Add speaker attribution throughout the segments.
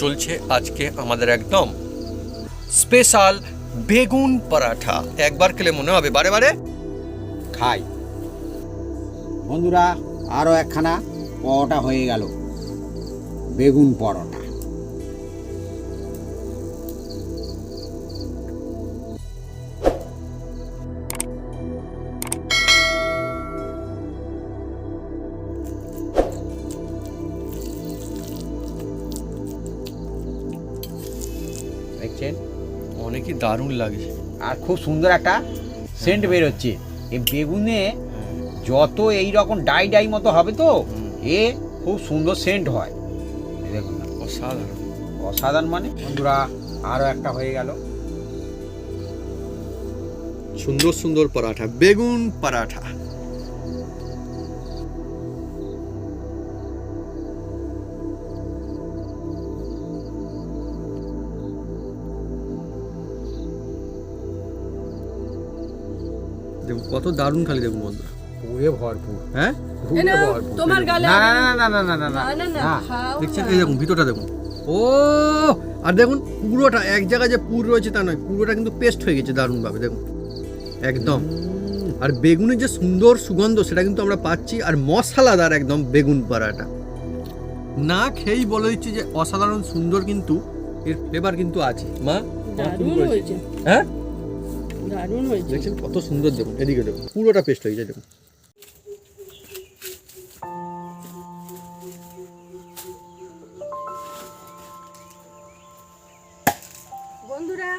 Speaker 1: চলছে আজকে আমাদের একদম স্পেশাল বেগুন পরাঠা। একবার খেলে মনে হবে। বারে বারে।
Speaker 2: খাই। বন্ধুরা আরও একখানা পরোটা হয়ে গেল। বেগুন পরোটা।
Speaker 1: দারুণ লাগে।
Speaker 2: আর খুব সুন্দর একটা সেন্ট বেরোচ্ছে। এই বেগুনে যত এই রকম ডাই ডাই মতো হবে তো এ খুব সুন্দর সেন্ট হয়। দেখুন না।
Speaker 1: অসাধারণ।
Speaker 2: অসাধারণ মানে? বন্ধুরা আরও একটা হয়ে গেল।
Speaker 1: সুন্দর সুন্দর পরাঠা বেগুন পরাঠা। কত দারুণ খালি দেখুন বন্ধু।
Speaker 2: পুরে ভরপুর।
Speaker 1: হ্যাঁ?
Speaker 3: তোমার গালে
Speaker 2: না না না না না না না
Speaker 1: দেখছেন এই দেখুন ভিতরটা দেখুন। ও আর দেখুন পুরোটা এক জায়গায় যে পুর রয়েছে তা নয় পুরোটা কিন্তু পেস্ট হয়ে গেছে দারুণ ভাবে দেখুন। একদম। আর বেগুনের যে সুন্দর সুগন্ধ সেটা কিন্তু আমরা পাচ্ছি আর মশলাদার একদম বেগুন পাড়াটা। না খেয়েই বলে দিচ্ছি যে অসাধারণ সুন্দর কিন্তু এর ফ্লেভার কিন্তু আছে। মা হ্যাঁ?
Speaker 3: দারুণ হয়েছে।
Speaker 1: দেখছেন কত সুন্দর দেখুন এদিকে দেখুন পুরোটা পেস্ট হয়ে যায় দেখুন।
Speaker 3: বন্ধুরা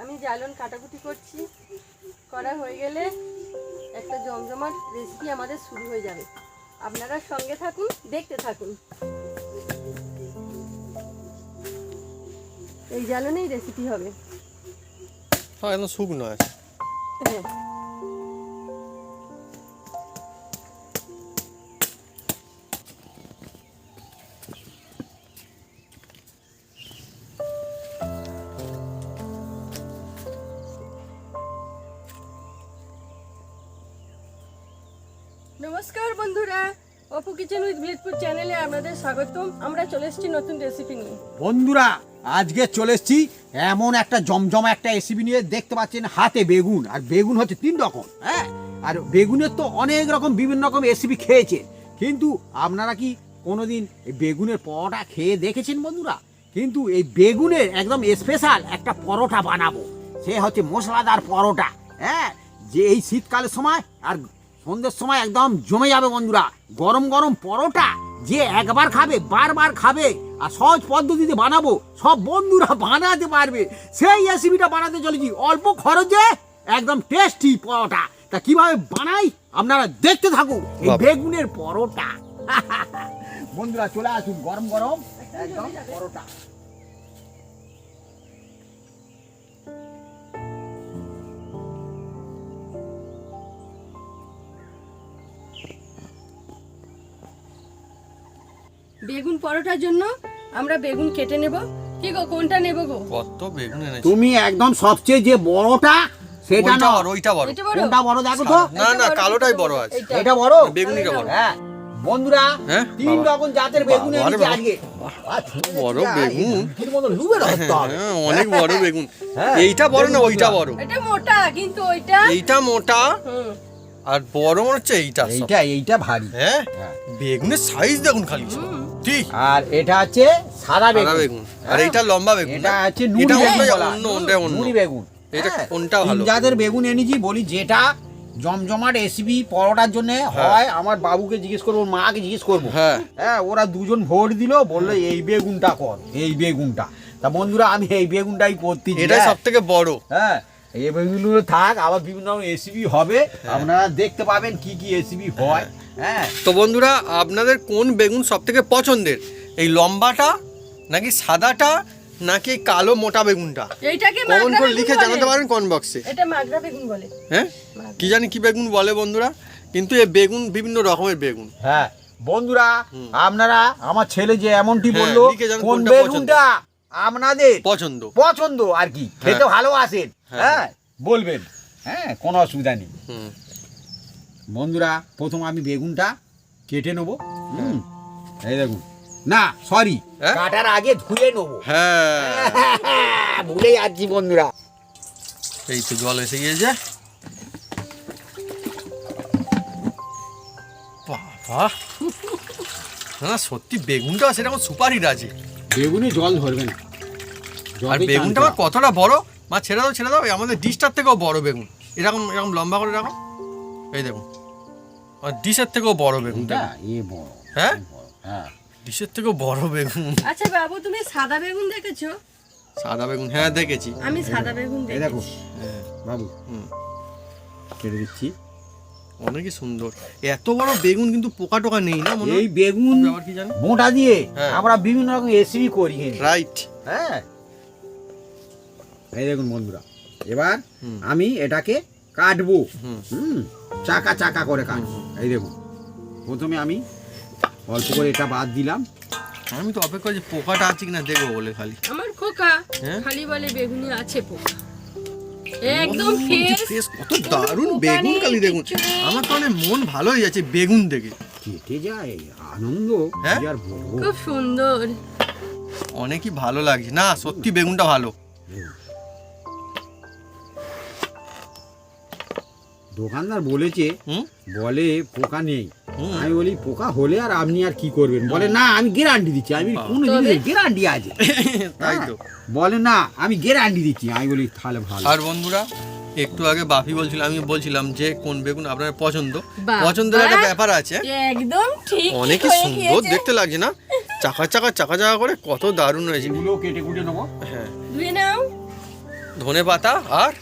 Speaker 3: আমি জ্বালন কাটাকুটি করছি। করা হয়ে গেলে একটা জমজমাট রেসিপি আমাদের শুরু হয়ে যাবে। আপনারা সঙ্গে থাকুন দেখতে থাকুন। এই জ্বালনেই রেসিপি হবে।
Speaker 1: হ্যাঁ একদম শুকনো আছে।
Speaker 3: নমস্কার বন্ধুরা অপু কিচেন উইথ ভিলেজপুর চ্যানেলে আপনাদের স্বাগতম। আমরা চলে এসেছি নতুন রেসিপি নিয়ে।
Speaker 2: বন্ধুরা আজকে চলে এসছি এমন একটা জমজমা একটা রেসিপি নিয়ে দেখতে পাচ্ছেন হাতে বেগুন। আর বেগুন হচ্ছে তিন রকম হ্যাঁ? আর বেগুনের তো অনেক রকম, বিভিন্ন রকম রেসিপি খেয়েছেন কিন্তু আপনারা কি কোনোদিন এই বেগুনের পরোটা খেয়ে দেখেছেন বন্ধুরা? কিন্তু এই বেগুনের একদম স্পেশাল একটা পরোটা বানাবো। সে হচ্ছে মশলাদার পরোটা হ্যাঁ? যে এই শীতকালের সময় আর সন্ধ্যের সময় একদম জমে যাবে বন্ধুরা। গরম গরম পরোটা। যে একবার খাবে বারবার খাবে আর সহজ পদ্ধতিতে বানাবো সব বন্ধুরা বানাতে পারবে। সেই রেসিপিটা বানাতে চলেছি। অল্প খরচে একদম টেস্টি পরোটা। তা কীভাবে বানাই? আপনারা দেখতে থাকুন। এই বেগুনের পরোটা। বন্ধুরা চলে আসুন গরম গরম। একদম পরোটা।
Speaker 3: বেগুন পরোটার জন্য আমরা বেগুন কেটে নেব। কি গো কোনটা নেব গো?
Speaker 1: কত বেগুন এনেছে?
Speaker 2: তুমি একদম সবচেয়ে যে বড়টা সেটা
Speaker 1: ওইটা
Speaker 2: না
Speaker 1: বড় ওইটা বড়।
Speaker 2: কোনটা বড় দেখো তো?
Speaker 1: না না কালোটাই বড় আছে।
Speaker 2: এটা বড়?
Speaker 1: বেগুনিটা বড়।
Speaker 2: হ্যাঁ। বন্ধুরা তিন রকম জাতের বেগুন এনেছি আজকে।
Speaker 1: বড় বেগুন। হ্যাঁ, অনেক বড় বেগুন।
Speaker 2: হ্যাঁ,
Speaker 1: এইটা বড় না ওইটা
Speaker 2: বড়।
Speaker 1: বড়
Speaker 3: এটা মোটা কিন্তু ওইটা
Speaker 1: এইটা মোটা? আর বড় মনে হচ্ছে এইটা সব।
Speaker 2: এইটা এইটা ভারী।
Speaker 1: হ্যাঁ?
Speaker 2: হ্যাঁ।
Speaker 1: বেগুনের সাইজ দেখুন খালি।
Speaker 2: আর এটা হচ্ছে সাদা বেগুন।
Speaker 1: আর
Speaker 2: হ্যাঁ।
Speaker 1: এইটা লম্বা বেগুন
Speaker 2: এটা? হচ্ছে নুড়ি বেগুন
Speaker 1: অন্য অন্য।
Speaker 2: নুড়ি বেগুন।
Speaker 1: এটা
Speaker 2: হ্যাঁ।
Speaker 1: কোনটা ভালো?
Speaker 2: জাতের বেগুন এনেছি বলি যেটা জমজমাট রেসিপি পরোটার জন্য হয়। আমার বাবুকে জিজ্ঞেস করব মাকে জিজ্ঞেস করব।
Speaker 1: হ্যাঁ।
Speaker 2: হ্যাঁ ওরা দুজন ভোট দিল বলল এই বেগুনটা কর এই বেগুনটা। তা বন্ধুরা আমি এই বেগুনটাই করতেছি
Speaker 1: এটাই
Speaker 2: হ্যাঁ।
Speaker 1: সব থেকে বড়।
Speaker 2: হ্যাঁ এই বেগুনগুলো থাক আবার বিভিন্ন রেসিপি হবে। আপনারা দেখতে পাবেন কি কি রেসিপি হয়। হ্যাঁ।
Speaker 1: তো বন্ধুরা আপনাদের কোন বেগুন সব থেকে পছন্দের? এই লম্বাটা নাকি সাদাটা নাকি কালো মোটা বেগুনটা?
Speaker 3: এইটাকে
Speaker 1: কমন করে লিখে জানাতে পারেন কোন বক্সে।
Speaker 3: এটা মাগরা বেগুন বলে।
Speaker 1: হ্যাঁ? কি জানি কি বেগুন বলে বন্ধুরা কিন্তু এই বেগুন বিভিন্ন রকমের বেগুন।
Speaker 2: হ্যাঁ বন্ধুরা আপনারা আমার ছেলে যে এমনটি
Speaker 1: হ্যাঁ,
Speaker 2: বলল কোন
Speaker 1: কোনটা
Speaker 2: বেগুনটা আপনাদের
Speaker 1: পছন্দ।
Speaker 2: পছন্দ আর কি? খেতে ভালো
Speaker 1: হ্যাঁ।
Speaker 2: হ্যাঁ বলবেন। হ্যাঁ কোনো অসুবিধা নেই।
Speaker 1: হুম।
Speaker 2: বন্ধুরা প্রথম আমি বেগুনটা কেটে নেব। হুম এই দেখুন। না সরি
Speaker 1: হ্যাঁ?
Speaker 2: কাটার আগে ধুয়ে নেব।
Speaker 1: হ্যাঁ।
Speaker 2: ভুলে যাচ্ছি বন্ধুরা।
Speaker 1: এই তো জল এসে গিয়েছে। বাবা। না সত্যি বেগুনটা সেরকম সুপার হিট আছে।
Speaker 2: বেগুনে জল ধরবে না।
Speaker 1: আর বেগুনটা আবার কতটা বড়? মা ছেড়ে দাও ছেড়ে দাও। আমাদের ডিশটার থেকেও বড় বেগুন। এরকম এরকম লম্বা করে রাখো এই দেখুন। ডিশের থেকেও বড় বেগুন
Speaker 2: এটা এ বড়
Speaker 1: হ্যাঁ?
Speaker 2: হ্যাঁ।
Speaker 1: ডিশের থেকেও বড় বেগুন।
Speaker 3: আচ্ছা বাবু তুমি সাদা বেগুন দেখেছ?
Speaker 1: সাদা বেগুন হ্যাঁ দেখেছি।
Speaker 3: আমি সাদা বেগুন
Speaker 2: এই দেখো
Speaker 1: হ্যাঁ।
Speaker 2: বাবু
Speaker 1: হুম।
Speaker 2: কেটে দিচ্ছি।
Speaker 1: অনেকই সুন্দর। এত বড় বেগুন কিন্তু পোকা টোকা নেই না মনে
Speaker 2: এই বেগুন
Speaker 1: ব্যাপার কি জানো?
Speaker 2: মোটা দিয়ে
Speaker 1: হ্যাঁ।
Speaker 2: আমরা বিভিন্ন রকম রেসিপি করি
Speaker 1: রাইট
Speaker 2: হ্যাঁ। এই দেখুন বন্ধুরা এবার আমি এটাকে কাটবো।
Speaker 1: হুম।
Speaker 2: হুম। চাকা চাকা করে কাটবো এই দেখুন প্রথমে আমি অল্প করে এটা বাদ দিলাম।
Speaker 1: আমি তো অপেক্ষা যে পোকাটা আছে কিনা দেখব বলে খালি।
Speaker 3: আমার খোকা
Speaker 1: হ্যাঁ?
Speaker 3: খালি বলে বেগুনি আছে পোকা। একদম ফ্রেশ
Speaker 1: কত দারুণ বেগুন কালি দেখুন। আমার তো অনেক মন ভালো হয়ে যাচ্ছে বেগুন দেখে।
Speaker 2: কেটে যায় আনন্দ
Speaker 1: হ্যাঁ?
Speaker 2: আর
Speaker 3: খুব সুন্দর।
Speaker 1: অনেকই ভালো লাগছে। না সত্যি বেগুনটা ভালো।
Speaker 2: দোকানদার বলেছে
Speaker 1: হুম?
Speaker 2: বলে পোকা নেই।
Speaker 1: হুম।
Speaker 2: আমি বলি পোকা হলে আর আপনি আর কি করবেন? বলে না আমি গ্যারান্টি দিচ্ছি। আমি কোনো
Speaker 3: তবে?
Speaker 2: জিনিসের গ্যারান্টি আছে।
Speaker 1: তাই তো।
Speaker 2: বলে না আমি গ্যারান্টি দিচ্ছি। আমি বলি তাহলে ভালো।
Speaker 1: আর বন্ধুরা একটু আগে বাপি বলছিল আমি বলছিলাম যে কোন বেগুন আপনার পছন্দ? পছন্দের একটা ব্যাপার আছে।
Speaker 3: একদম ঠিক
Speaker 1: অনেকই
Speaker 3: হয়ে
Speaker 1: সুন্দর দেখতে লাগছে না? চাকা চাকা চাকা চাকা করে কত দারুণ হয়েছে।
Speaker 2: এগুলো কেটে কুটে নেব।
Speaker 1: হ্যাঁ। ধনে পাতা আর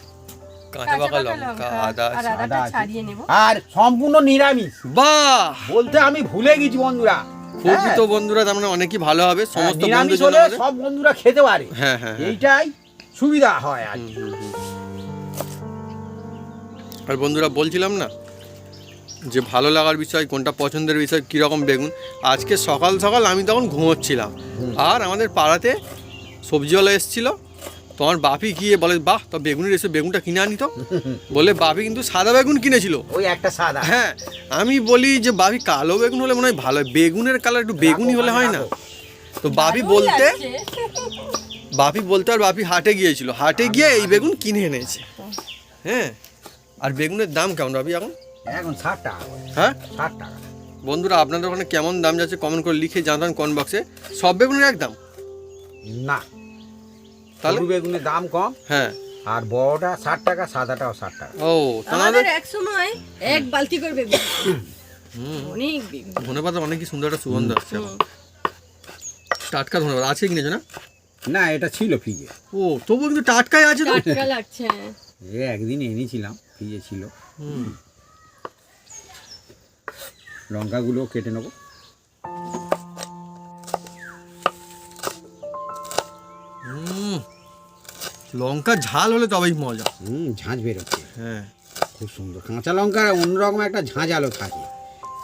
Speaker 1: কাঁচা পাকা লঙ্কা আদা
Speaker 3: আর
Speaker 2: আদা আছে।
Speaker 3: ছাড়িয়ে নেব।
Speaker 2: আর সম্পূর্ণ নিরামিষ।
Speaker 1: বাহ!
Speaker 2: বলতে আমি ভুলে গেছি বন্ধুরা।
Speaker 1: খুবই
Speaker 2: হ্যাঁ,
Speaker 1: তো বন্ধুরা তার মানে অনেকই ভালো হবে
Speaker 2: হ্যাঁ,
Speaker 1: সমস্ত
Speaker 2: নিরামিষ
Speaker 1: বন্ধুদের জন্য
Speaker 2: হলে
Speaker 1: আমাদের।
Speaker 2: সব বন্ধুরা খেতে পারে।
Speaker 1: হ্যাঁ হ্যাঁ হ্যাঁ।
Speaker 2: এইটাই সুবিধা হয় আর
Speaker 1: হুম, হুম, হুম। আর বন্ধুরা বলছিলাম না যে ভালো লাগার বিষয় কোনটা পছন্দের বিষয় কীরকম বেগুন? আজকে সকাল সকাল আমি তখন ঘুমোচ্ছিলাম। আর আমাদের পাড়াতে সবজিওয়ালা এসেছিল তোমার বাপি গিয়ে বলে বাহ তো বেগুনের এসে বেগুনটা কিনে আনি তো। বলে বাপি কিন্তু সাদা বেগুন কিনেছিল।
Speaker 2: ওই একটা সাদা।
Speaker 1: হ্যাঁ আমি বলি যে বাপি কালো বেগুন হলে মনে হয় ভালো হয়। বেগুনের কালার একটু বেগুনি হলে হয় না। তো বাপি বলতে বাপি বলতে আর বাপি হাটে গিয়েছিল। হাটে গিয়ে এই বেগুন কিনে এনেছে। হ্যাঁ আর বেগুনের দাম কেমন বাপি এখন?
Speaker 2: এখন ষাট টাকা।
Speaker 1: হ্যাঁ?
Speaker 2: ষাট টাকা।
Speaker 1: বন্ধুরা আপনাদের ওখানে কেমন দাম যাচ্ছে? কমেন্ট করে লিখে জানান কমেন্ট বক্সে। সব বেগুনের এক দাম
Speaker 2: না।
Speaker 1: তাহলে
Speaker 2: বেগুনের দাম কম।
Speaker 1: হ্যাঁ।
Speaker 2: আর বড়টা ষাট টাকা সাদাটাও ষাট টাকা।
Speaker 1: ও তাহলে
Speaker 3: এক সময় এক বালতি করে বেগুন অনেক বেগুন।
Speaker 1: ধনে পাতা অনেকই সুন্দর একটা সুগন্ধ আসছে টাটকা ধনে পাতা আছে কিনেছো না
Speaker 2: না এটা ছিল ফ্রিজে।
Speaker 1: ও তবুও কিন্তু টাটকাই আছে তো।
Speaker 3: টাটকা লাগছে হ্যাঁ।
Speaker 2: এ একদিন এনেছিলাম ফ্রিজে ছিল।
Speaker 1: হুম।
Speaker 2: লঙ্কাগুলো কেটে নেব।
Speaker 1: লঙ্কা ঝাল হলে তবেই মজা।
Speaker 2: হুম ঝাঁঝ বেরোচ্ছে।
Speaker 1: হ্যাঁ।
Speaker 2: খুব সুন্দর। কাঁচা লঙ্কা অন্যরকম একটা ঝাঁঝ আলো থাকে।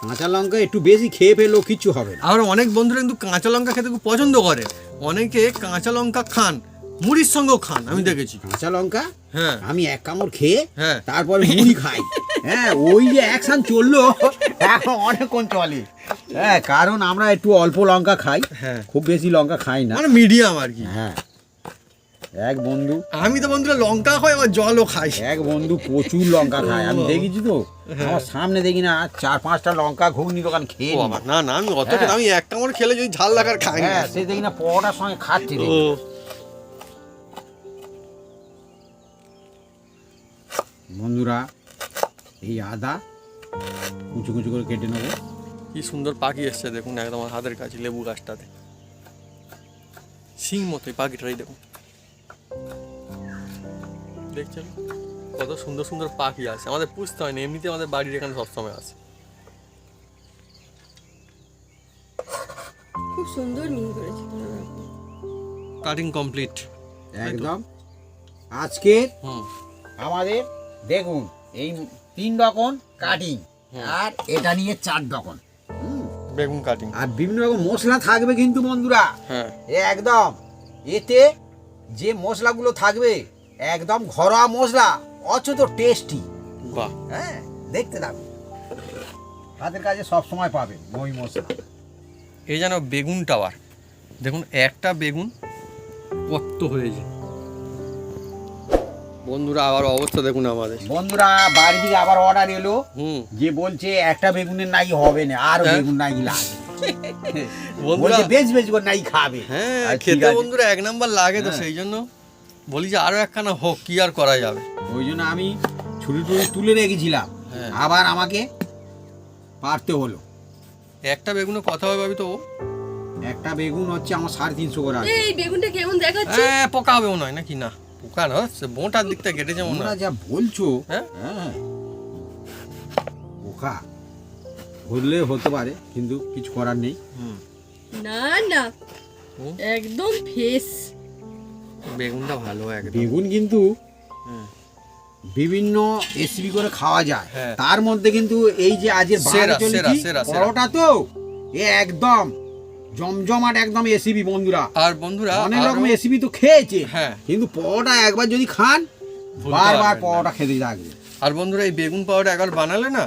Speaker 2: কাঁচা লঙ্কা একটু বেশি খেয়ে ফেললেও কিচ্ছু হবে না।
Speaker 1: আবার অনেক বন্ধুরা কিন্তু কাঁচা লঙ্কা খেতে খুব পছন্দ করে। অনেকে কাঁচা লঙ্কা খান মুড়ির সঙ্গেও খান আমি দেখেছি।
Speaker 2: কাঁচা লঙ্কা?
Speaker 1: হ্যাঁ।
Speaker 2: আমি এক কামড় খেয়ে
Speaker 1: হ্যাঁ।
Speaker 2: তারপরে মুড়ি খাই। হ্যাঁ ওই যে অ্যাকশন চলল এখন অনেকক্ষণ চলে। হ্যাঁ কারণ আমরা একটু অল্প লঙ্কা খাই।
Speaker 1: হ্যাঁ।
Speaker 2: খুব বেশি লঙ্কা খাই না।
Speaker 1: মানে মিডিয়াম আর কি।
Speaker 2: হ্যাঁ। এক বন্ধু।
Speaker 1: আমি তো বন্ধুরা লঙ্কা খাই আবার জলও খাই।
Speaker 2: এক বন্ধু প্রচুর লঙ্কা খায়। আমি দেখেছি তো আমার সামনে দেখি না চার পাঁচটা লঙ্কা ঘুগনি দোকান খেয়ে নি।
Speaker 1: না আমি অত
Speaker 2: হ্যাঁ।
Speaker 1: আমি এক কামড় খেলে যদি ঝাল লাগার খাই
Speaker 2: হ্যাঁ সে দেখি না পরোটার সঙ্গে খাচ্ছি বন্ধুরা এই আদা কুচু কুচু করে কেটে নেব।
Speaker 1: কি সুন্দর পাখি এসছে দেখুন একদম হাতের কাছে লেবু গাছটাতে। সিং মতোই পাখিটাই দেখুন। দেখছেন? কত সুন্দর সুন্দর পাখি আছে। আমাদের পুষতে হয় না এমনিতে আমাদের বাড়ির এখানে সবসময় আসে
Speaker 3: খুব সুন্দর মিহি করেছে
Speaker 1: কাটিং কমপ্লিট
Speaker 2: একদম। আজকে আমাদের দেখুন এই তিন রকম কাটিং আর এটা নিয়ে চার রকম।
Speaker 1: বেগুন কাটিং
Speaker 2: আর বিভিন্ন রকম মশলা থাকবে কিন্তু বন্ধুরা।
Speaker 1: হ্যাঁ।
Speaker 2: এ একদম। এতে যে মশলাগুলো থাকবে একদম ঘরোয়া মশলা অথচ টেস্টি হ্যাঁ দেখতে থাকুন হাতের কাছে সব সময় পাবেন মই মশলা।
Speaker 1: এই যেন বেগুন টাওয়ার। দেখুন একটা বেগুন কত হয়েছে বন্ধুরা আবার অবস্থা দেখুন আমাদের।
Speaker 2: বন্ধুরা বাড়ি থেকে আবার অর্ডার এলো।
Speaker 1: হুম।
Speaker 2: যে বলছে একটা বেগুনের নাই হবে না আর
Speaker 1: হ্যাঁ।
Speaker 2: বেগুন নাই লাগে
Speaker 1: বন্ধুরা
Speaker 2: বেশ বেশ করে নাই খাবে।
Speaker 1: হ্যাঁ খেতে বন্ধুরা এক নাম্বার লাগে তো
Speaker 2: হ্যাঁ।
Speaker 1: সেই জন্য। বলি যে আরও একখানা হোক কি আর করা যাবে?
Speaker 2: ওই জন্য আমি ছুরি টুরি তুলে রেখেছিলাম।
Speaker 1: হ্যাঁ।
Speaker 2: আবার আমাকে পারতে হলো।
Speaker 1: একটা বেগুনে কথা হবে ভাবি তো। ও?
Speaker 2: একটা বেগুন হচ্ছে আমার সাড়ে তিনশো করে আছে।
Speaker 3: এই বেগুনটা কেমন দেখাচ্ছে?
Speaker 1: হ্যাঁ পোকা হবে মনে হয় নাকি? না পোকা না সে বোঁটার দিকটা কেটেছে মনে হয়।
Speaker 2: যা বলছো
Speaker 1: হ্যাঁ?
Speaker 2: হ্যাঁ পোকা। হলে হতে পারে কিন্তু কিছু করার নেই।
Speaker 3: না না। একদম ফেস
Speaker 1: বেগুনটা ভালো একদম।
Speaker 2: বেগুন কিন্তু বিভিন্ন রেসিপি করে খাওয়া যায়।
Speaker 1: হ্যাঁ।
Speaker 2: তার মধ্যে কিন্তু এই যে আজের
Speaker 1: সেরা, সেরা, সেরা, সেরা।
Speaker 2: পরোটা তো এ একদম জমজমাট একদম এসিবি বন্ধুরা।
Speaker 1: আর বন্ধুরা
Speaker 2: অনেক রকম এসিবি তো খেয়েছে
Speaker 1: হ্যাঁ।
Speaker 2: কিন্তু পরোটা একবার যদি খান বারবার পরোটা খেতে থাকবে
Speaker 1: আর বন্ধুরা এই বেগুন পাউডার একবার বানালে না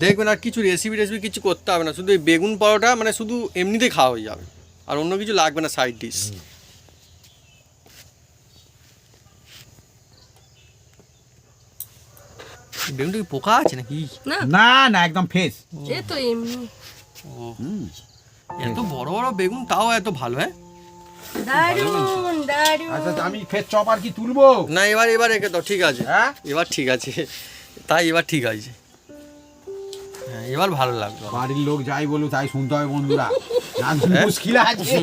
Speaker 1: দেখবেন আর কিছু রেসিপি রেসিপি কিছু করতে হবে না শুধু এই বেগুন পাউডারটা মানে শুধু এমনিতেই খাওয়া হয়ে যাবে আর অন্য কিছু লাগবে না সাইড ডিশ বেগুনটা কি পোকা আছে নাকি?
Speaker 3: না।
Speaker 2: না না একদম ফ্রেশ
Speaker 3: এ তো এমনি।
Speaker 1: ও। এত বড় বড় বেগুন তাও এত ভালো হ্যাঁ?
Speaker 3: দারুণ দারুণ
Speaker 2: আচ্ছা আমি ফের চপার কি তুলবো?
Speaker 1: না এবার এবার রেখে দাও ঠিক আছে।
Speaker 2: হ্যাঁ?
Speaker 1: এবার ঠিক আছে। তাই এবার ঠিক আছে। হ্যাঁ এবার ভালো লাগল।
Speaker 2: বাড়ির লোক যাই বলুক তাই শুনতে হবে বন্ধুরা। মুশকিল আছে।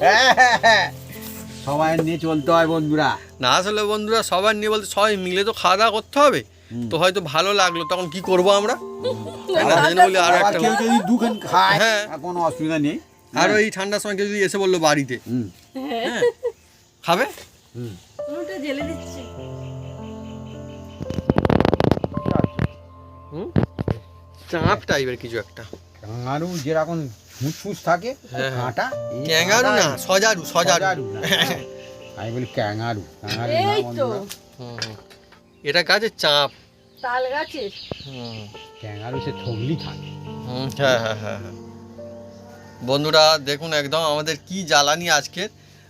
Speaker 2: হ্যাঁ। সবাই নিয়ে চলতে হয় বন্ধুরা।
Speaker 1: না আসলে বন্ধুরা সবার নিয়ে বলতে সবাই মিলে তো খাওয়া দাওয়া করতে হবে। তো হয়তো ভালো লাগল তখন কি করব আমরা? বলি আর একটা
Speaker 2: যদি দুখান খায়
Speaker 1: হ্যাঁ।
Speaker 2: কোনো অসুবিধা নেই।
Speaker 1: আর ওই ঠান্ডার সময় কেউ যদি এসে বলল বাড়িতে। হ্যাঁ। খাবে? হুম? চাপ টাইপের কিছু একটা।
Speaker 2: ক্যাঙ্গারু যেরকম ফুসফুস থাকে
Speaker 1: হ্যাঁ, হ্যাঁ।
Speaker 2: কাঁটা
Speaker 1: ক্যাঙ্গারু না সজারু সজারু।
Speaker 2: আমি বলি ক্যাঙ্গারু। ক্যাঙ্গারু
Speaker 3: এই তো।
Speaker 2: বন্ধুরা।
Speaker 1: হুম, হুম। এটা গাছের চাপ?
Speaker 3: তাল গাছের?
Speaker 1: হুম।
Speaker 2: ক্যাঙ্গারু সে থগলি থাকে।
Speaker 1: হুম, হ্যাঁ হ্যাঁ হ্যাঁ হ্যাঁ। বন্ধুরা দেখুন একদম আমাদের কি জ্বালানি আজকের।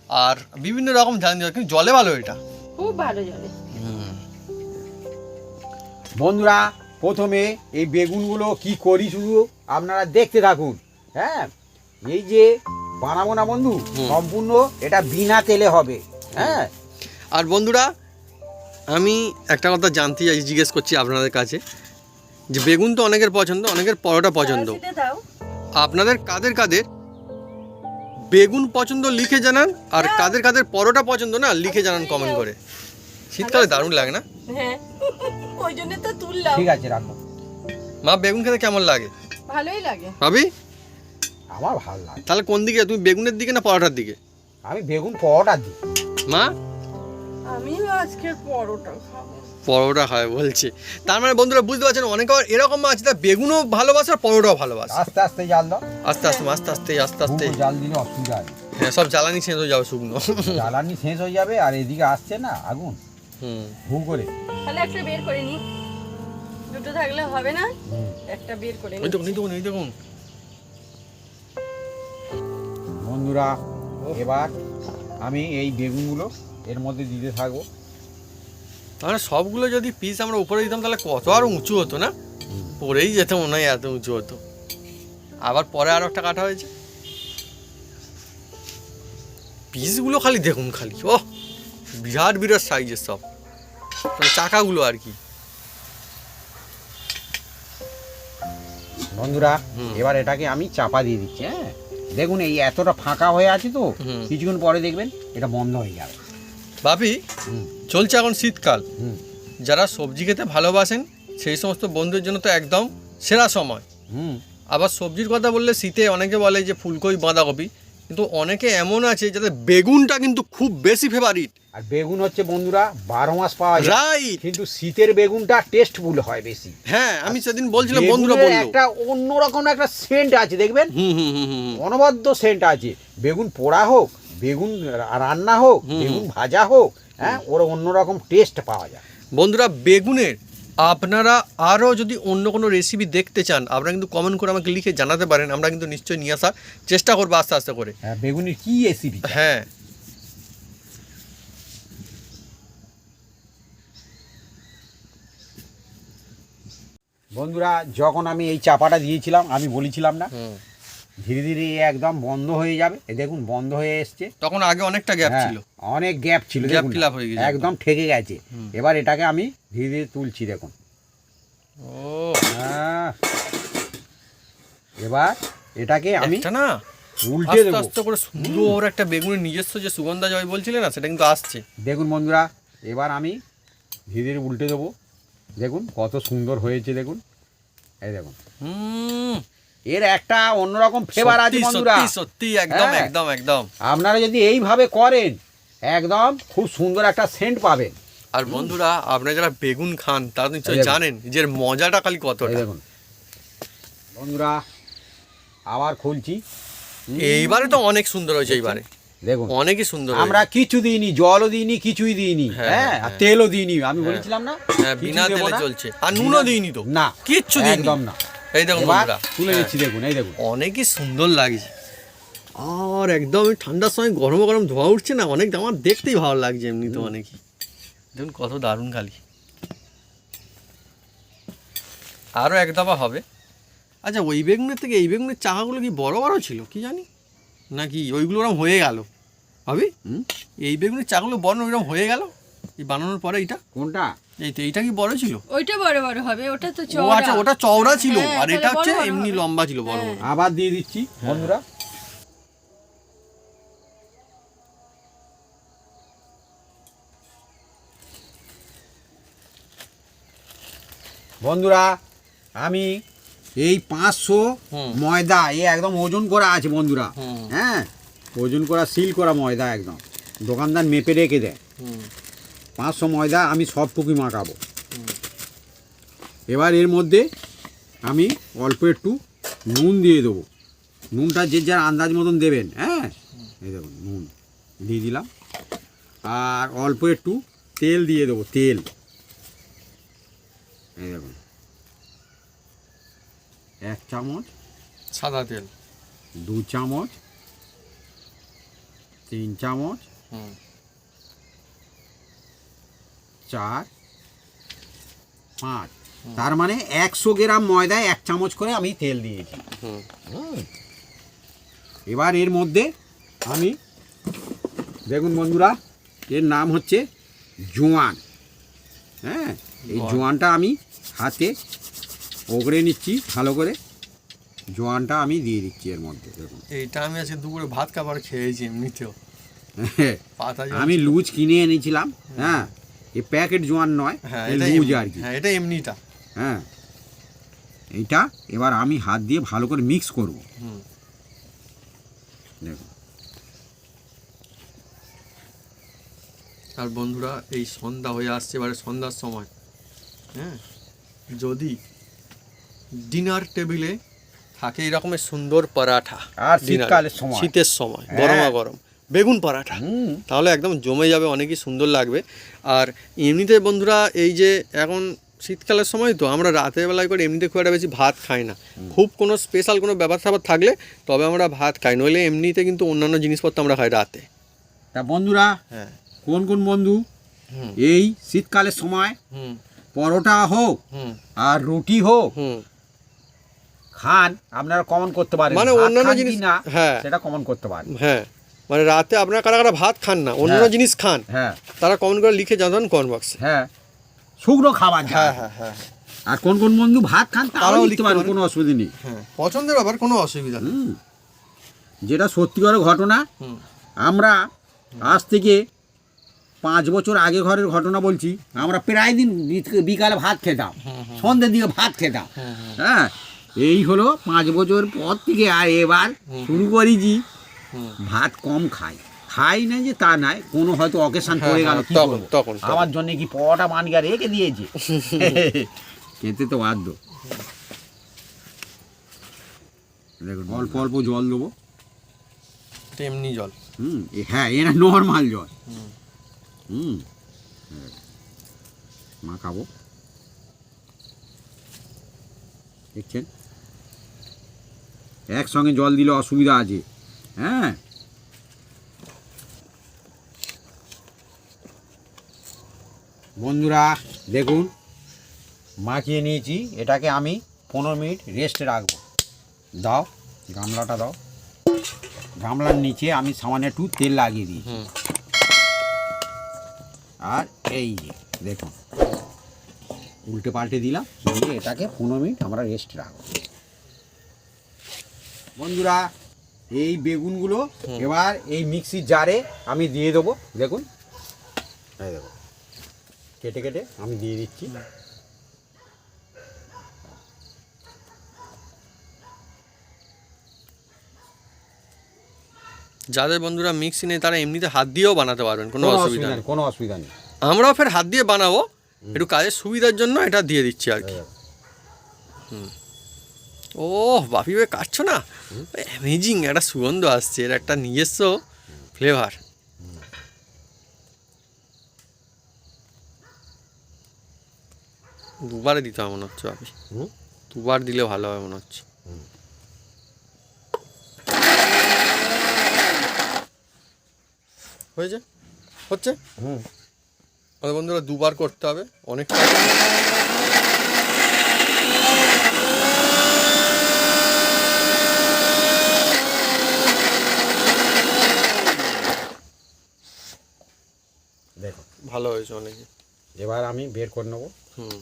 Speaker 1: আর বিভিন্ন রকম জ্বালানি কিন্তু জলে ভালো এটা।
Speaker 3: খুব ভালো জলে।
Speaker 2: বন্ধুরা প্রথমে এই বেগুনগুলো কি করি শুধু আপনারা দেখতে থাকুন। হ্যাঁ? এই যে বানাবো না বন্ধু? সম্পূর্ণ এটা বিনা তেলে হবে। হ্যাঁ?
Speaker 1: আর বন্ধুরা আমি একটা কথা জানতে চাই জিজ্ঞেস করছি আপনাদের কাছে। যে বেগুন তো অনেকের পছন্দ অনেকের পরোটা পছন্দ। আপনাদের কাদের কাদের বেগুন পছন্দ লিখে জানান আর কাদের কাদের পরোটা পছন্দ না লিখে জানান কমেন্ট করে। শীতকালে দারুণ লাগে না?
Speaker 3: হ্যাঁ। ওই জন্য তো তুললাম।
Speaker 2: ঠিক আছে রাখো
Speaker 1: মা বেগুন খেতে কেমন লাগে?
Speaker 3: ভালোই লাগে।
Speaker 1: ভাবি?
Speaker 2: আমার ভালো লাগে।
Speaker 1: তাহলে কোন দিকে? তুমি বেগুনের দিকে না পরোটার দিকে?
Speaker 2: আমি বেগুন পরোটা দিই
Speaker 1: মা?
Speaker 3: আমিও আজকে পরোটা খাব।
Speaker 1: পরোটা হয় বলছে। তার মানে বন্ধুরা বুঝতে পারছেন অনেক আবার এরকম আছে তা বেগুনও ভালোবাসে আর পরোটাও ভালোবাসে।
Speaker 2: আস্তে আস্তে জাল দাও।
Speaker 1: আস্তে আস্তে আস্তে আস্তে আস্তে আস্তে।
Speaker 2: জাল দিলে অসুবিধা
Speaker 1: হ্যাঁ সব জ্বালানি শেষ হয়ে যাবে শুকনো।
Speaker 2: জ্বালানি শেষ হয়ে যাবে আর এদিকে আসছে না আগুন।
Speaker 1: হুম।
Speaker 2: হু করে।
Speaker 3: তাহলে একটা বের করে নি। দুটো থাকলে হবে না? একটা বের করে নি।
Speaker 1: দেখুন দেখুন এই দেখুন।
Speaker 2: বন্ধুরা এবার আমি এই বেগুনগুলো এর মধ্যে দিতে থাকব।
Speaker 1: তাহলে সবগুলো যদি পিস আমরা উপরে দিতাম তাহলে কত আর উঁচু হতো না? পরেই যেত মনে হয় এত উঁচু হতো। আবার পরে আরও একটা কাটা হয়েছে। পিসগুলো খালি দেখুন খালি। ও বিরাট বিরাট সাইজের সব। মানে চাকাগুলো আর কি।
Speaker 2: বন্ধুরা এবার এটাকে আমি চাপা দিয়ে দিচ্ছি হ্যাঁ? দেখুন এই এতটা ফাঁকা হয়ে আছে তো। কিছুক্ষণ পরে দেখবেন এটা বন্ধ হয়ে যাবে।
Speaker 1: বাপি চলছে এখন শীতকাল। যারা সবজি খেতে ভালোবাসেন সেই সমস্ত বন্ধুদের জন্য তো একদম সেরা সময়।
Speaker 2: হুম।
Speaker 1: আবার সবজির কথা বললে শীতে অনেকে বলে যে ফুলকপি বাঁধাকপি কিন্তু অনেকে এমন আছে যাদের বেগুনটা কিন্তু খুব বেশি ফেভারিট
Speaker 2: আর বেগুন হচ্ছে বন্ধুরা বারো মাস পাওয়া যায়।
Speaker 1: রাইট
Speaker 2: কিন্তু শীতের বেগুনটা টেস্টফুল হয় বেশি।
Speaker 1: হ্যাঁ আমি সেদিন বলছিলাম বন্ধুরা বলল।
Speaker 2: একটা অন্যরকম একটা সেন্ট আছে দেখবেন?
Speaker 1: হুম হুম হুম হুম হুম।
Speaker 2: অনবদ্য সেন্ট আছে। বেগুন পোড়া হোক বেগুন রান্না হোক বেগুন ভাজা হোক হ্যাঁ ওর অন্যরকম টেস্ট পাওয়া যায়।
Speaker 1: বন্ধুরা বেগুনের আপনারা আরও যদি অন্য কোনো রেসিপি দেখতে চান আপনারা কিন্তু কমেন্ট করে আমাকে লিখে জানাতে পারেন আমরা কিন্তু নিশ্চয়ই নিয়ে আসার চেষ্টা করব আস্তে আস্তে করে।
Speaker 2: হ্যাঁ বেগুনের কী রেসিপি
Speaker 1: হ্যাঁ।
Speaker 2: বন্ধুরা যখন আমি এই চাপাটা দিয়েছিলাম আমি বলেছিলাম না ধীরে ধীরে একদম বন্ধ হয়ে যাবে। দেখুন বন্ধ হয়ে এসছে।
Speaker 1: তখন আগে অনেকটা গ্যাপ ছিল।
Speaker 2: অনেক গ্যাপ ছিল
Speaker 1: হয়ে
Speaker 2: একদম ঠেকে গেছে। এবার এটাকে আমি ধীরে ধীরে তুলছি দেখুন।
Speaker 1: ও।
Speaker 2: হ্যাঁ। এবার এটাকে আমি
Speaker 1: না?
Speaker 2: উল্টে দেবো।
Speaker 1: আস্তে করে সুন্দর একটা বেগুনের নিজস্ব যে সুগন্ধা জয় বলছিলে না সেটা কিন্তু আসছে।
Speaker 2: দেখুন বন্ধুরা এবার আমি ধীরে ধীরে উল্টে দেবো। দেখুন কত সুন্দর হয়েছে দেখুন। এই দেখুন।
Speaker 1: হুম।
Speaker 2: এর একটা অন্যরকম ফ্লেভার আছে বন্ধুরা।
Speaker 1: সত্যি একদম
Speaker 2: হ্যাঁ।
Speaker 1: একদম একদম।
Speaker 2: আপনারা যদি এইভাবে করেন একদম খুব সুন্দর একটা সেন্ট পাবেন।
Speaker 1: আর বন্ধুরা আপনারা যারা বেগুন খান তারা নিশ্চয়ই জানেন যে এর মজাটা খালি কতটা।
Speaker 2: দেখুন। বন্ধুরা আবার খুলছি।
Speaker 1: এইবারে তো অনেক সুন্দর হয়েছে এইবারে।
Speaker 2: দেখুন
Speaker 1: অনেকই সুন্দর
Speaker 2: আমরা কিছু দিইনি জলও দিইনি কিছুই দিইনি
Speaker 1: হ্যাঁ,
Speaker 2: হ্যাঁ আর
Speaker 1: হ্যাঁ।
Speaker 2: তেলও দিইনি। আমি
Speaker 1: হ্যাঁ।
Speaker 2: বলেছিলাম না
Speaker 1: হ্যাঁ বিনা তেলে চলছে। আর নুনও দিইনি তো।
Speaker 2: না
Speaker 1: কিচ্ছু দিইনি।
Speaker 2: একদম না।
Speaker 1: এই দেখুন বন্ধুরা
Speaker 2: তুলে
Speaker 1: হ্যাঁ,
Speaker 2: নিচ্ছি দেখুন এই দেখুন।
Speaker 1: অনেকই সুন্দর লাগছে। আর একদম ঠান্ডার সময় গরম গরম ধোয়া উঠছে না অনেক আমার দেখতেই ভালো লাগছে এমনি তো অনেকই। দেখুন কত দারুণ খালি আরও এক দফা হবে। আচ্ছা ওই বেগুনের থেকে এই বেগুনের চাকাগুলো কি বড় বড় ছিল কি জানি? নাকি ওইগুলো ওরকম হয়ে গেল? ভাবি
Speaker 2: হুম?
Speaker 1: এই বেগুনের চাকাগুলো বর্ণ ওইরকম হয়ে গেল? এই বানানোর পরে এটা
Speaker 2: কোনটা?
Speaker 1: এই তো এইটা কি বড় ছিল?
Speaker 3: ওইটা বড় বড় হবে ওটা তো চওড়া
Speaker 1: আচ্ছা ওটা চওড়া ছিল
Speaker 3: হ্যাঁ,
Speaker 1: আর এটা হচ্ছে এমনি লম্বা ছিল বড় বড়।
Speaker 2: আবার দিয়ে দিচ্ছি বন্ধুরা। বন্ধুরা আমি এই পাঁচশো ময়দা এ একদম ওজন করা আছে বন্ধুরা। হ্যাঁ? ওজন করা সিল করা ময়দা একদম। দোকানদার মেপে রেখে দেয়। পাঁচশো ময়দা আমি সব সবটুকুই মাখাবো। এবার এর মধ্যে আমি অল্প একটু নুন দিয়ে দেবো। নুনটা যে যার আন্দাজ মতন দেবেন হ্যাঁ? এই দেখুন নুন দিয়ে দিলাম। আর অল্প একটু তেল দিয়ে দেবো তেল। এই দেখুন এক চামচ
Speaker 1: সাদা তেল।
Speaker 2: দু চামচ তিন চামচ চার পাঁচ। তার মানে একশো গ্রাম ময়দায় এক চামচ করে আমি তেল দিয়েছি। এবার এর মধ্যে আমি দেখুন বন্ধুরা এর নাম হচ্ছে জোয়ান। হ্যাঁ এই জোয়ানটা আমি হাতে ওগড়ে নিচ্ছি ভালো করে। জোয়ানটা আমি দিয়ে দিচ্ছি এর মধ্যে দেখুন।
Speaker 1: এইটা আমি আজকে দুপুরে ভাত খাবার খেয়েছি এমনিতেও। পাতা জল
Speaker 2: আমি। লুজ কিনে এনেছিলাম হ্যাঁ। এই প্যাকেট জোয়ান নয়
Speaker 1: হ্যাঁ
Speaker 2: লুজ আর কি।
Speaker 1: হ্যাঁ এটা এমনিটা।
Speaker 2: হ্যাঁ। এইটা এবার আমি হাত দিয়ে ভালো করে মিক্স করব।
Speaker 1: হুম।
Speaker 2: দেখুন।
Speaker 1: আর বন্ধুরা এই সন্ধ্যা হয়ে আসছে এবারে সন্ধ্যার সময়। হ্যাঁ যদি ডিনার টেবিলে থাকে এই রকমের সুন্দর পরাঠা
Speaker 2: আর শীতকালের সময়।
Speaker 1: শীতের সময়
Speaker 2: হ্যাঁ।
Speaker 1: গরমা গরম। বেগুন পরাঠা।
Speaker 2: হুম।
Speaker 1: তাহলে একদম জমে যাবে অনেকই সুন্দর লাগবে। আর এমনিতে বন্ধুরা এই যে এখন শীতকালের সময় তো আমরা রাতের বেলায় করে এমনিতে খুব একটা বেশি ভাত খাই না। খুব কোনো স্পেশাল কোনো ব্যাপার স্যাপার থাকলে তবে আমরা ভাত খাই নইলে এমনিতে কিন্তু অন্যান্য জিনিসপত্র আমরা খাই রাতে।
Speaker 2: তা বন্ধুরা
Speaker 1: হ্যাঁ।
Speaker 2: কোন কোন বন্ধু এই শীতকালের সময়
Speaker 1: হুম।
Speaker 2: পরোটা হোক আর রুটি হোক
Speaker 1: হুম।
Speaker 2: খান আপনারা কমন করতে পারেন।
Speaker 1: মানে অন্যান্য জিনিস-
Speaker 2: না
Speaker 1: হ্যাঁ।
Speaker 2: সেটা কমন করতে পারেন।
Speaker 1: হ্যাঁ মানে রাতে আপনারা কারা কারা ভাত খান না অন্যান্য
Speaker 2: হ্যাঁ।
Speaker 1: জিনিস খান
Speaker 2: হ্যাঁ।
Speaker 1: তারা কমন করে লিখে জানান কমেন্ট বক্সে
Speaker 2: হ্যাঁ শুকনো খাবার
Speaker 1: হ্যাঁ হ্যাঁ হ্যাঁ।
Speaker 2: আর কোন কোন বন্ধু ভাত খান তারাও লিখতে পারেন
Speaker 1: পারেন।
Speaker 2: কোনো অসুবিধা নেই।
Speaker 1: হ্যাঁ পছন্দের ব্যাপার কোনো অসুবিধা নেই।
Speaker 2: যেটা সত্যিকার ঘটনা আমরা আজ থেকে পাঁচ বছর আগে ঘরের ঘটনা বলছি আমরা প্রায় দিন বিকালে ভাত খেতাম। সন্ধ্যের দিকে ভাত খেতাম। হ্যাঁ এই হলো পাঁচ বছর পর থেকে আর এবার শুরু করেছি
Speaker 1: হুম।
Speaker 2: ভাত কম খাই। খাই না যে তা নাই কোনো হয়তো অকেশন পড়ে গেল
Speaker 1: হ্যাঁ, তখন।
Speaker 2: আমার জন্য কি পটা মানিকা রেখে দিয়েছে? খেতে তো বাধ্য। দেখুন। অল্প অল্প জল দেবো।
Speaker 1: এটা এমনি জল।
Speaker 2: হুম হ্যাঁ এরা নর্মাল জল। হুম। মাখাবো দেখছেন? একসঙ্গে জল দিলে অসুবিধা আছে। হ্যাঁ? বন্ধুরা দেখুন মাখিয়ে নিয়েছি। এটাকে আমি পনেরো মিনিট রেস্টে রাখব। দাও গামলাটা দাও। গামলার নিচে আমি সামান্য একটু তেল লাগিয়ে দিই আর এই যে দেখুন। উল্টে পাল্টে দিলাম। দিয়ে এটাকে পনেরো মিনিট আমরা রেস্ট রাখব। বন্ধুরা এই বেগুনগুলো এবার এই মিক্সির জারে আমি দিয়ে দেবো। দেখুন। এই দেখো। কেটে কেটে আমি দিয়ে দিচ্ছি।
Speaker 1: যাদের বন্ধুরা মিক্সি নেই তারা এমনিতে হাত দিয়েও বানাতে পারবেন কোনো অসুবিধা নেই।
Speaker 2: কোনো অসুবিধা নেই।
Speaker 1: আমরাও ফের হাত দিয়ে বানাবো একটু কাজের সুবিধার জন্য এটা দিয়ে দিচ্ছি আর কি।
Speaker 2: দেখো।
Speaker 1: ও বাপি ভাই কাটছো না? অ্যামেজিং একটা সুগন্ধ আসছে এর একটা নিজস্ব ফ্লেভার দুবারে দিতে হবে মনে হচ্ছে বাপি।
Speaker 2: হুম?
Speaker 1: দুবার দিলে ভালো হবে মনে হচ্ছে। হয়েছে? হচ্ছে?
Speaker 2: হুম।
Speaker 1: আমাদের বন্ধুরা দুবার করতে হবে অনেকটা। ভালো হয়েছে অনেকে।
Speaker 2: এবার আমি বের করে নেব।
Speaker 1: হুম।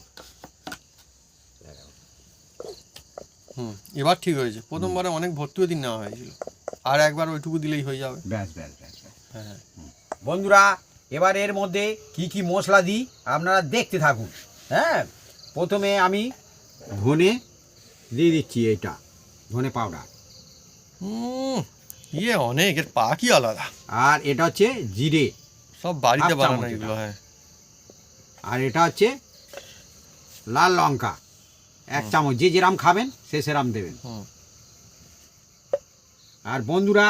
Speaker 1: হুম এবার ঠিক হয়েছে। প্রথমবারে অনেক ভর্তি দিন নেওয়া হয়েছিল। আর একবার ওইটুকু দিলেই হয়ে যাবে।
Speaker 2: ব্যাস ব্যাস ব্যাস ব্যাস।
Speaker 1: হ্যাঁ
Speaker 2: বন্ধুরা এবার এর মধ্যে কি কি মশলা দিই আপনারা দেখতে থাকুন। হ্যাঁ প্রথমে আমি ধনে দিয়ে দিচ্ছি এটা ধনে পাউডার
Speaker 1: হুম ইয়ে অনেক এর পাকই আলাদা?
Speaker 2: আর এটা হচ্ছে জিরে।
Speaker 1: সব বাড়িতে বানানো এগুলো হ্যাঁ।
Speaker 2: আর এটা হচ্ছে লাল লঙ্কা এক চামচ যে যেরাম খাবেন সে সেরাম দেবেন। আর বন্ধুরা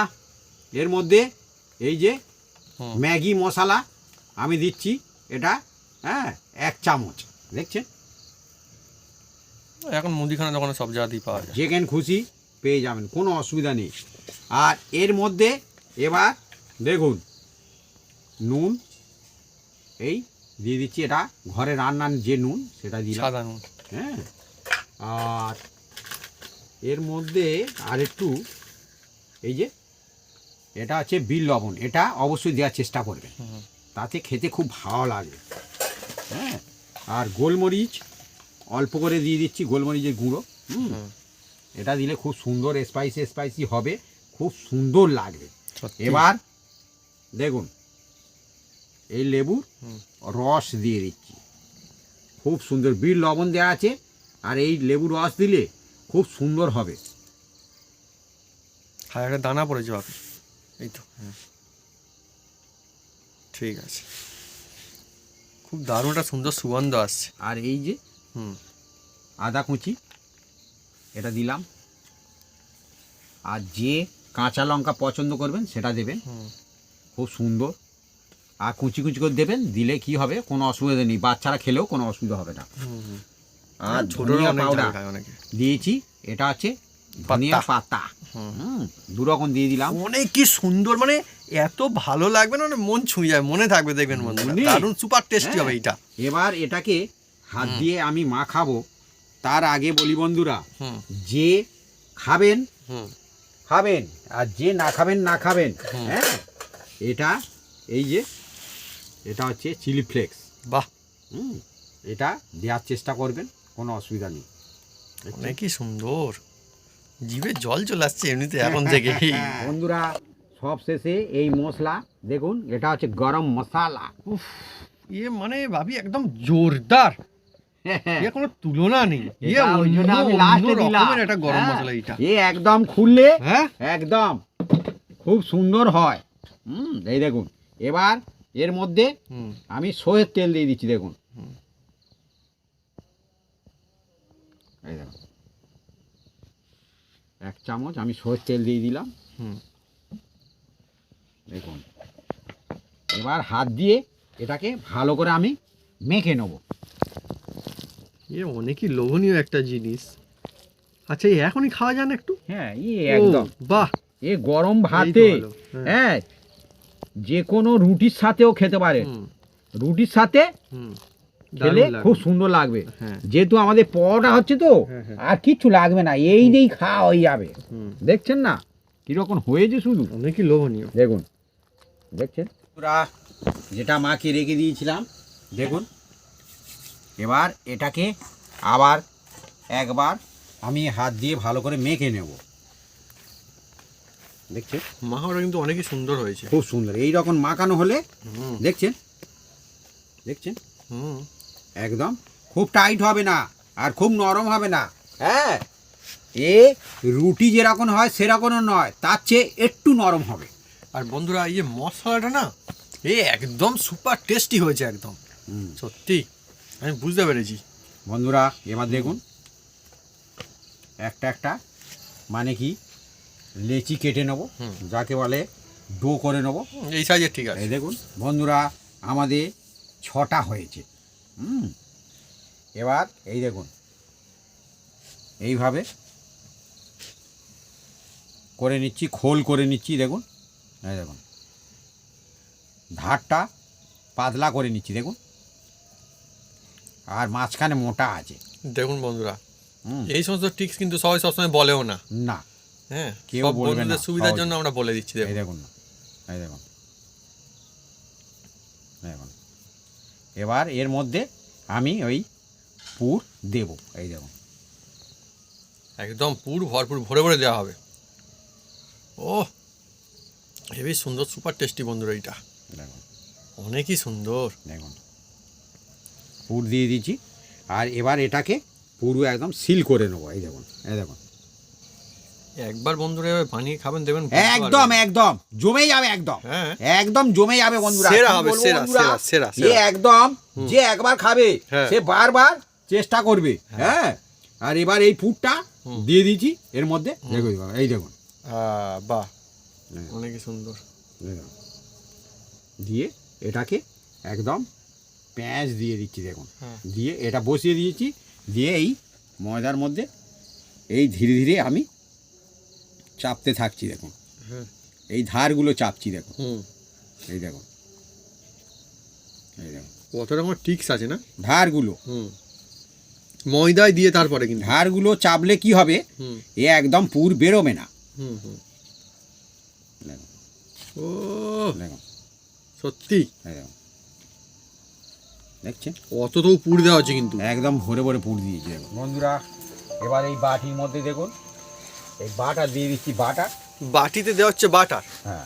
Speaker 2: এর মধ্যে এই যে ম্যাগি মশলা আমি দিচ্ছি এটা হ্যাঁ এক চামচ দেখছেন?
Speaker 1: এখন মুদিখানা দোকানে সব জায়গাতেই পাওয়া যায়।
Speaker 2: যেখানে খুশি পেয়ে যাবেন কোনো অসুবিধা নেই। আর এর মধ্যে এবার দেখুন নুন এই দিয়ে দিচ্ছি এটা ঘরে রান্নার যে নুন সেটা দিলাম।
Speaker 1: সাদা নুন।
Speaker 2: হ্যাঁ। আর এর মধ্যে আর একটু এই যে এটা হচ্ছে বিল লবণ এটা অবশ্যই দেওয়ার চেষ্টা করবেন।
Speaker 1: হুম।
Speaker 2: তাতে খেতে খুব ভালো লাগে। হ্যাঁ। আর গোলমরিচ অল্প করে দিয়ে দিচ্ছি গোলমরিচের গুঁড়ো। এটা দিলে খুব সুন্দর স্পাইসি স্পাইসি হবে খুব সুন্দর লাগবে। এবার দেখুন এই লেবুর রস দিয়ে দিচ্ছি। খুব সুন্দর বিট লবণ দেওয়া আছে আর এই লেবুর রস দিলে খুব সুন্দর হবে।
Speaker 1: আর একটা দানা পড়েছে বাপি এই তো। হ্যাঁ ঠিক আছে। খুব দারুণ একটা সুন্দর সুগন্ধ আসছে।
Speaker 2: আর এই যে
Speaker 1: হুম।
Speaker 2: আদা কুচি এটা দিলাম। আর যে কাঁচা লঙ্কা পছন্দ করবেন সেটা দেবেন। খুব সুন্দর। আর কুচি কুচি করে দেবেন দিলে কি হবে? কোনো অসুবিধা নেই। বাচ্চারা খেলেও কোনো অসুবিধা হবে না। আর ধনিয়া পাউডার দিয়েছি। এটা আছে ধনিয়া পাতা।
Speaker 1: হুম।
Speaker 2: দু রকম দিয়ে দিলাম।
Speaker 1: অনেক কি সুন্দর মানে এত ভালো লাগবে না মানে মন ছুঁয়ে যাবে মনে থাকবে দেখবেন
Speaker 2: মনে?
Speaker 1: দারুণ সুপার টেস্টি
Speaker 2: হ্যাঁ।
Speaker 1: হবে এইটা।
Speaker 2: এবার এটাকে হাত দিয়ে আমি মাখাবো। তার আগে বলি বন্ধুরা যে খাবেন খাবেন। আর যে না খাবেন না খাবেন। হ্যাঁ? এটা এই যে এটা হচ্ছে চিলি ফ্লেক্স
Speaker 1: বাহ।
Speaker 2: হুম এটা দেওয়ার চেষ্টা করবেন কোনো অসুবিধা নেই।
Speaker 1: অনেকই সুন্দর। জিভে জল চলে আসছে এমনিতে এখন থেকে।
Speaker 2: বন্ধুরা সব শেষে এই মশলা দেখুন এটা হচ্ছে গরম মশলা।
Speaker 1: উফ ইয়ে মানে ভাবি একদম জোরদার। ইয়ে কোনো তুলনা নেই। ইয়ে অন্য একটা গরম
Speaker 2: হ্যাঁ,
Speaker 1: মশলা
Speaker 2: এ একদম খুললে
Speaker 1: হ্যাঁ?
Speaker 2: একদম খুব সুন্দর হয়। হুম এই দেখুন। এবার এর মধ্যে আমি সয়ের তেল দিয়ে দিচ্ছি দেখুন। এই দেখুন। এক চামচ আমি সয়ের তেল দিয়ে দিলাম। দেখুন। এবার হাত দিয়ে এটাকে ভালো করে আমি মেখে নেব।
Speaker 1: ইয়ে অনেকই লোভনীয় একটা জিনিস। আচ্ছা এখনই খাওয়া যান একটু?
Speaker 2: হ্যাঁ ই একদম।
Speaker 1: বাহ।
Speaker 2: এ গরম ভাতে।
Speaker 1: হ্যাঁ।
Speaker 2: যে কোনো রুটির সাথেও খেতে পারে। রুটির সাথে। খেলে খুব সুন্দর লাগবে।
Speaker 1: হ্যাঁ।
Speaker 2: যেহেতু আমাদের পরোটা হচ্ছে তো
Speaker 1: হ্যাঁ, হ্যাঁ।
Speaker 2: আর কিচ্ছু লাগবে না এই দিয়েই খাওয়া হয়ে যাবে। দেখছেন না? কীরকম হয়েছে শুধু।
Speaker 1: অনেকই লোভনীয়।
Speaker 2: দেখুন। দেখছেন? যেটা মাকে রেখে দিয়েছিলাম দেখুন। এবার এটাকে আবার একবার আমি হাত দিয়ে ভালো করে মেখে নেব। দেখছেন?
Speaker 1: মাখাটা কিন্তু অনেকই সুন্দর হয়েছে।
Speaker 2: খুব সুন্দর। এই রকম মাখানো হলে দেখছেন? দেখছেন?
Speaker 1: হুম।
Speaker 2: একদম। খুব টাইট হবে না আর খুব নরম হবে না। হ্যাঁ? এ রুটি যেরকম হয় সেরকমও নয় তার চেয়ে একটু নরম হবে।
Speaker 1: আর বন্ধুরা এই যে মশলাটা না এ একদম সুপার টেস্টি হয়েছে একদম। সত্যি আমি বুঝতে পেরেছি।
Speaker 2: বন্ধুরা এবার দেখুন। একটা একটা মানে কি? লেচি কেটে নেব যাকে বলে ডো করে নেব।
Speaker 1: এই সাইজের ঠিক আছে।
Speaker 2: এই দেখুন বন্ধুরা আমাদের ছটা হয়েছে। হুম এবার এই দেখুন এইভাবে করে নিচ্ছি খোল করে নিচ্ছি দেখুন এই দেখুন। ধারটা পাতলা করে নিচ্ছি দেখুন। আর মাঝখানে মোটা আছে।
Speaker 1: দেখুন বন্ধুরা
Speaker 2: হুম।
Speaker 1: এই সমস্ত ট্রিক্স কিন্তু সবাই সবসময় বলেও না।
Speaker 2: না।
Speaker 1: হ্যাঁ
Speaker 2: কেউ
Speaker 1: সব
Speaker 2: বলবে না,
Speaker 1: সুবিধার জন্য আমরা বলে দিচ্ছি দেখুন।
Speaker 2: দেখুন না এই দেখুন। দেখুন। এবার এর মধ্যে আমি ওই পুর দেব এই দেখুন।
Speaker 1: একদম পুর ভরপুর ভরে ভরে দেওয়া হবে। ও হেবি সুন্দর সুপার টেস্টি বন্ধুরা এইটা।
Speaker 2: দেখুন।
Speaker 1: অনেকই সুন্দর।
Speaker 2: দেখুন। পুর দিয়ে দিচ্ছি। আর এবার এটাকে পুরো একদম সিল করে নেব এই দেখুন এই দেখুন।
Speaker 1: একবার বন্ধুরা এভাবে বানিয়ে খাবেন দেবেন
Speaker 2: একদম একদম। জমে যাবে একদম।
Speaker 1: হ্যাঁ।
Speaker 2: একদম জমে যাবে বন্ধুরা।
Speaker 1: সেরা হবে, সেরা, সেরা, সেরা,
Speaker 2: এ একদম যে একবার খাবে
Speaker 1: হ্যাঁ।
Speaker 2: সে বারবার চেষ্টা করবে। হ্যাঁ। আর এবার এই
Speaker 1: হুম।
Speaker 2: দিয়ে দিচ্ছি এর মধ্যে দেখুন এই দেখুন।
Speaker 1: বাহ।
Speaker 2: হ্যাঁ।
Speaker 1: অনেকই সুন্দর।
Speaker 2: দিয়ে এটাকে একদম পেঁয়াজ দিয়ে দিচ্ছি দেখুন।
Speaker 1: হ্যাঁ।
Speaker 2: দিয়ে এটা বসিয়ে দিয়েছি দিয়ে এই ময়দার মধ্যে এই ধীরে ধীরে আমি চাপতে থাকছি দেখুন।
Speaker 1: হ্যাঁ।
Speaker 2: এই ধারগুলো চাপছি দেখুন।
Speaker 1: হুম।
Speaker 2: এই দেখুন। এই দেখুন।
Speaker 1: কত রকমের টিক্স আছে না?
Speaker 2: ধারগুলো।
Speaker 1: হুম। ময়দায় দিয়ে তারপরে কিন্তু।
Speaker 2: ধারগুলো চাপলে কি হবে?
Speaker 1: হুম।
Speaker 2: এ একদম পুর বেরোবে না।
Speaker 1: হুম হুম।
Speaker 2: দেখুন।
Speaker 1: ও সত্যি?
Speaker 2: দেখছেন?
Speaker 1: অত তো পুর দেওয়া আছে কিন্তু।
Speaker 2: একদম ভরে ভরে পুর দিয়েছি বন্ধুরা এবার এই বাটির মধ্যে দেখুন। এই বাটা দিয়ে দিচ্ছি বাটা।
Speaker 1: বাটিতে দেওয়া হচ্ছে বাটার।
Speaker 2: হ্যাঁ।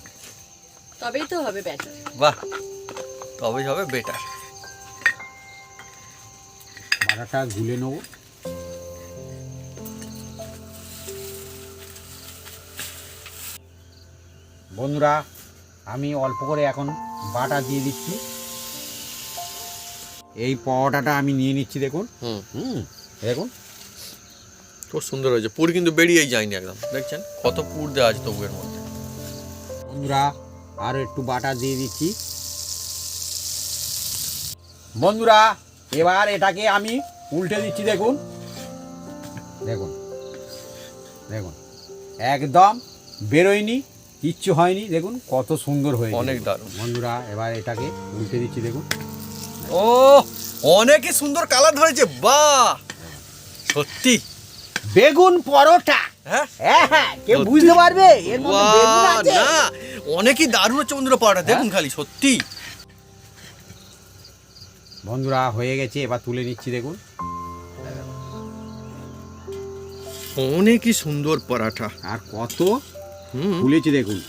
Speaker 3: তবেই তো হবে ব্যাটার
Speaker 1: বাহ তবেই হবে বেটার
Speaker 2: বাটাটা গুলে নেব। বন্ধুরা আমি অল্প করে এখন বাটা দিয়ে দিচ্ছি। এই পরোটাটা আমি নিয়ে নিচ্ছি দেখুন।
Speaker 1: হুম।
Speaker 2: হুম দেখুন।
Speaker 1: খুব সুন্দর হয়েছে। পুর কিন্তু বেরিয়েই যায়নি একদম। দেখছেন? কত পুর দেওয়া আছে তবু এর মধ্যে।
Speaker 2: বন্ধুরা আর একটু বাটা দিয়ে দিচ্ছি। বন্ধুরা এবার এটাকে আমি উল্টে দিচ্ছি দেখুন। দেখুন। দেখুন। একদম বেরোয়নি কিচ্ছু হয়নি। দেখুন কত সুন্দর হয়েছে
Speaker 1: অনেক দারুণ।
Speaker 2: বন্ধুরা এবার এটাকে উল্টে দিচ্ছি দেখুন।
Speaker 1: ও অনেকই সুন্দর কালার ধরেছে। বাহ! সত্যি।
Speaker 2: বেগুন পরোটা।
Speaker 1: হ্যাঁ?
Speaker 2: হ্যাঁ হ্যাঁ বুঝতে পারবে? এর মধ্যে বেগুন আছে।
Speaker 1: না অনেকই দারুণ হচ্ছে বন্ধুরা পাওয়াটা দেখুন খালি সত্যি।
Speaker 2: বন্ধুরা হয়ে গেছে এবার তুলে নিচ্ছি দেখুন।
Speaker 1: অনেকই সুন্দর পরাঠা
Speaker 2: আর কত
Speaker 1: হুম।
Speaker 2: ফুলেছে দেখুন।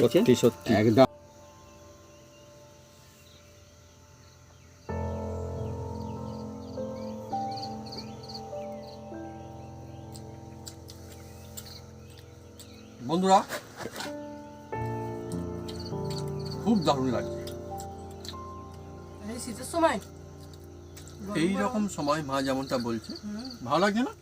Speaker 1: সত্যি সত্যি।
Speaker 2: একদম
Speaker 1: মা যেমনটা বলছে ভালো লাগছে না?